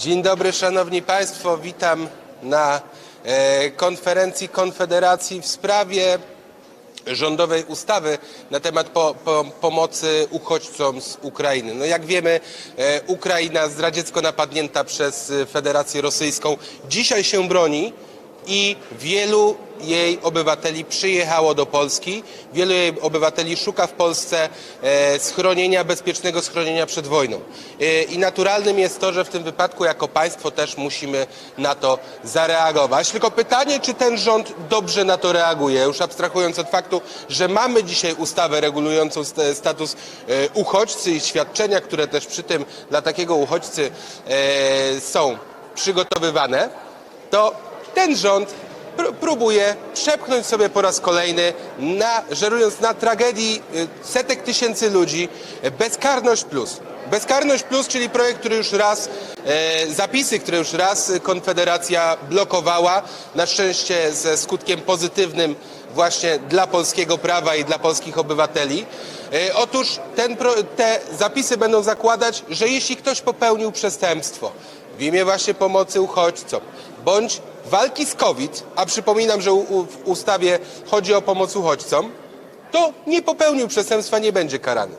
Dzień dobry, szanowni państwo. Witam na e, konferencji Konfederacji w sprawie rządowej ustawy na temat po, po, pomocy uchodźcom z Ukrainy. No jak wiemy, e, Ukraina zdradziecko napadnięta przez Federację Rosyjską dzisiaj się broni i wielu jej obywateli przyjechało do Polski. Wielu jej obywateli szuka w Polsce e, schronienia, bezpiecznego schronienia przed wojną. E, I naturalnym jest to, że w tym wypadku jako państwo też musimy na to zareagować. Tylko pytanie, czy ten rząd dobrze na to reaguje, już abstrahując od faktu, że mamy dzisiaj ustawę regulującą st- status e, uchodźcy i świadczenia, które też przy tym dla takiego uchodźcy są przygotowywane, to ten rząd pr- próbuje przepchnąć sobie po raz kolejny, na, żerując na tragedii y, setek tysięcy ludzi, bezkarność plus. Bezkarność plus, czyli projekt, który już raz, e, zapisy, które już raz Konfederacja blokowała, na szczęście ze skutkiem pozytywnym właśnie dla polskiego prawa i dla polskich obywateli. E, Otóż ten, te zapisy będą zakładać, że jeśli ktoś popełnił przestępstwo w imię właśnie pomocy uchodźcom, bądź walki z COVID, a przypominam, że u, u, w ustawie chodzi o pomoc uchodźcom, to nie popełnił przestępstwa, nie będzie karany.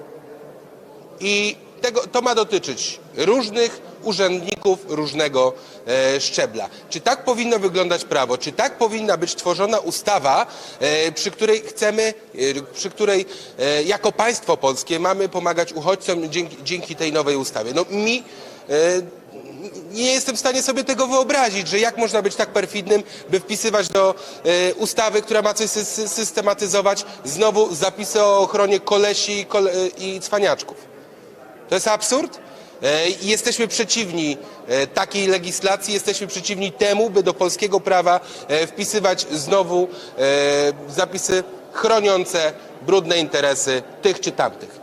I tego, to ma dotyczyć różnych urzędników różnego e, szczebla. Czy tak powinno wyglądać prawo? Czy tak powinna być tworzona ustawa, e, przy której chcemy, e, przy której e, jako państwo polskie mamy pomagać uchodźcom dzięki, dzięki tej nowej ustawie? No mi e, nie jestem w stanie sobie tego wyobrazić, że jak można być tak perfidnym, by wpisywać do e, ustawy, która ma coś sy- sy- systematyzować, znowu zapisy o ochronie kolesi i, cwaniaczków. To jest absurd. E, Jesteśmy przeciwni e, takiej legislacji, jesteśmy przeciwni temu, by do polskiego prawa wpisywać znowu zapisy chroniące brudne interesy tych czy tamtych.